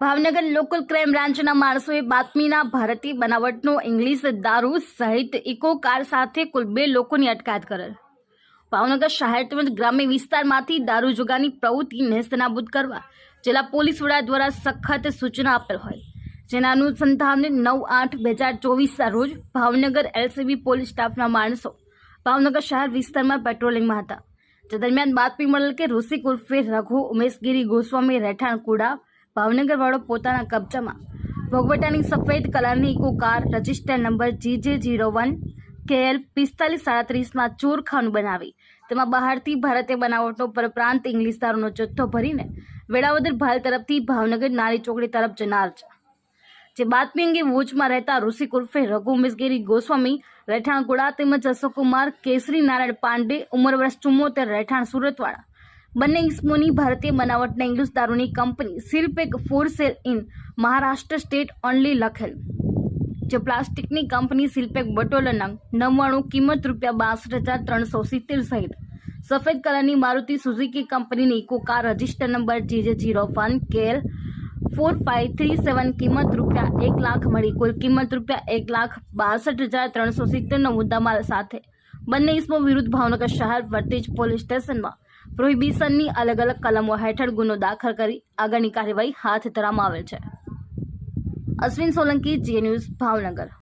Bhavnagar local crime બ્રાન્ચના માણસોએ બાતમીના ભારતીય બનાવટનો ઇંગ્લિશ દારૂ સહિત ઇકો કાર સાથે કુલ બે લોકોની અટકાયત કરેલ. ભાવનગર શહેર તેમજ ગ્રામ્ય વિસ્તારમાંથી દારૂ જોગાની પ્રવૃત્તિ નેસ્તનાબૂદ કરવા જિલ્લા પોલીસ વડા દ્વારા સખત સૂચના આપેલ હોય. જેના અનુસંધાને નવ આઠ બે હજાર ચોવીસના રોજ ભાવનગર એલસીબી પોલીસ સ્ટાફના માણસો ભાવનગર શહેર વિસ્તારમાં પેટ્રોલિંગમાં હતા. જે દરમિયાન બાતમી મળેલ કે ઋષિક ઉર્ફે રઘુ ઉમેશગીરી ગોસ્વામી રહેઠાણ કુડા ભાવનગર વાળો પોતાના કબજામાં ભોગવટાની સફેદ કલરની Eco car register number GJ zero one KL પિસ્તાલીસ સાડત્રીસમાં ચોરખાનું બનાવી. તેમાં બહારથી ભારતે બનાવટનો પરપ્રાંત ઇંગ્લિશ દારૂનો જથ્થો ભરીને વેળાવદર ભાલ તરફથી ભાવનગર નારી ચોકડી તરફ જનાર છે. જે બાતમી અંગે વોચમાં રહેતા ઋષિક ઉર્ફે રઘુ મિસગીરી ગોસ્વામી, રહેઠાણ તેમજ અશોકકુમાર કેસરી નારાયણ પાંડે ઉંમર વર્ષ ચુમ્મોતેર, રહેઠાણ સુરતવાળા બંને ઇસમોની ભારતીય બનાવટના ઇંગ્લિશ દારૂની company seal pack for sale in Maharashtra state only લખેલ. જે પ્લાસ્ટિકની કંપની સિલપેક બટોલના નવ્વાણું કિંમત રૂપિયા બાસઠ હજાર ત્રણસો સિત્તેર સહિત સફેદ કલરની મારુતિ સુઝુકી કંપનીની Eco car register number GJ zero one KL four five three seven કિંમત રૂપિયા એક લાખ મળી. કુલ કિંમત રૂપિયા એક લાખ બાસઠ હજાર ત્રણસો સિત્તેરનો મુદ્દામાલ સાથે. બંને ઇસમો વિરુદ્ધ ભાવનગર શહેર વર્તેજ પોલીસ સ્ટેશનમાં પ્રોહિબિશનની અલગ અલગ કલમો હેઠળ ગુનો દાખલ કરી આગળની કાર્યવાહી હાથ ધરવામાં આવેલ છે. અશ્વિન સોલંકી, જી ન્યૂઝ, ભાવનગર.